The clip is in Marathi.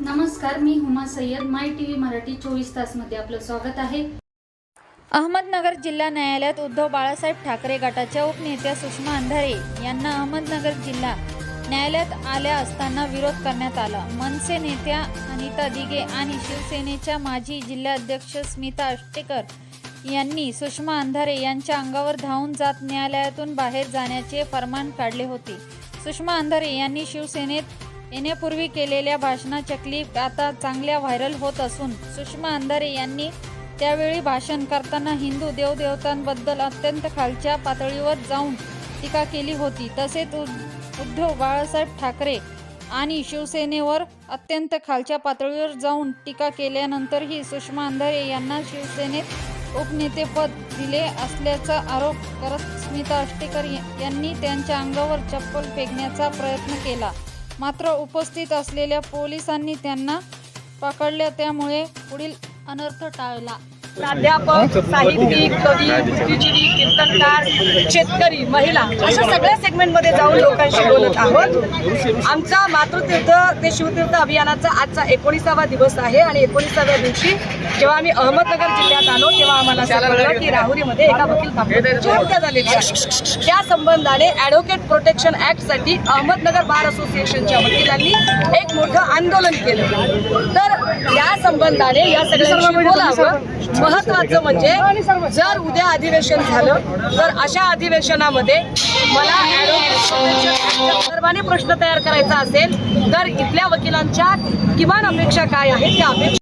नमस्कार मी Huma Sayyad. My T V Marathi चोवीस तासमध्ये आपलं स्वागत आहे. अहमदनगर जिल्हा न्यायालयात उद्धव बाळासाहेब ठाकरे गटाच्या उपनेत्या सुषमा अंधारे यांना अहमदनगर जिल्हा न्यायालयात आल्या असताना विरोध करण्यात आला. मनसे नेत्या अनिता दिगे आणि शिवसेनेच्या माजी जिल्हाध्यक्ष स्मिता अष्टेकर यांनी सुषमा अंधारे यांच्या अंगावर धावून जात न्यायालयातून बाहेर जाण्याचे फरमान काढले होते. सुषमा अंधारे यांनी शिवसेनेत येण्यापूर्वी केलेल्या भाषणाच्या क्लिप आता चांगल्या व्हायरल होत असून सुषमा अंधारे यांनी त्यावेळी भाषण करताना हिंदू देवदेवतांबद्दल अत्यंत खालच्या पातळीवर जाऊन टीका केली होती. तसेच उद्धव बाळासाहेब ठाकरे आणि शिवसेनेवर अत्यंत खालच्या पातळीवर जाऊन टीका केल्यानंतरही सुषमा अंधारे यांना शिवसेनेत उपनेतेपद दिले असल्याचा आरोप करत स्मिता अष्टेकर यांनी त्यांच्या अंगावर चप्पल फेकण्याचा प्रयत्न केला. मात्र उपस्थित असलेल्या पोलिसांनी त्यांना पकडले त्यामुळे पुढील अनर्थ टाळला. प्राध्यापक साहित्यिक कवी बुद्धिजीवी कीर्तनकार शेतकरी महिला अशा सगळ्या सेगमेंटमध्ये जाऊन लोकांशी बोलत आहोत. आमचा मातृतीर्थ ते शिवतीर्थ अभियानाचा आजचा एकोणीसावा दिवस आहे आणि एकोणीसाव्या दिवशी जेव्हा आम्ही अहमदनगर जिल्ह्यात आलो तेव्हा आम्हाला समजलं की राहुरीमध्ये एका वकील कामगाराची हत्या झालेली आहे त्या संबंधाने ॲडव्होकेट प्रोटेक्शन ॲक्टसाठी अहमदनगर बार असोसिएशनच्या वकिलांनी एक मोठं आंदोलन केलं. तर या संबंधाने या सगळ्यांशी बोलावं. महत्वाचं म्हणजे जर उद्या अधिवेशन झालं तर अशा अधिवेशनामध्ये मला संदर्भाने प्रश्न तयार करायचा असेल तर इथल्या वकिलांच्या किमान अपेक्षा काय आहेत त्या अपेक्षा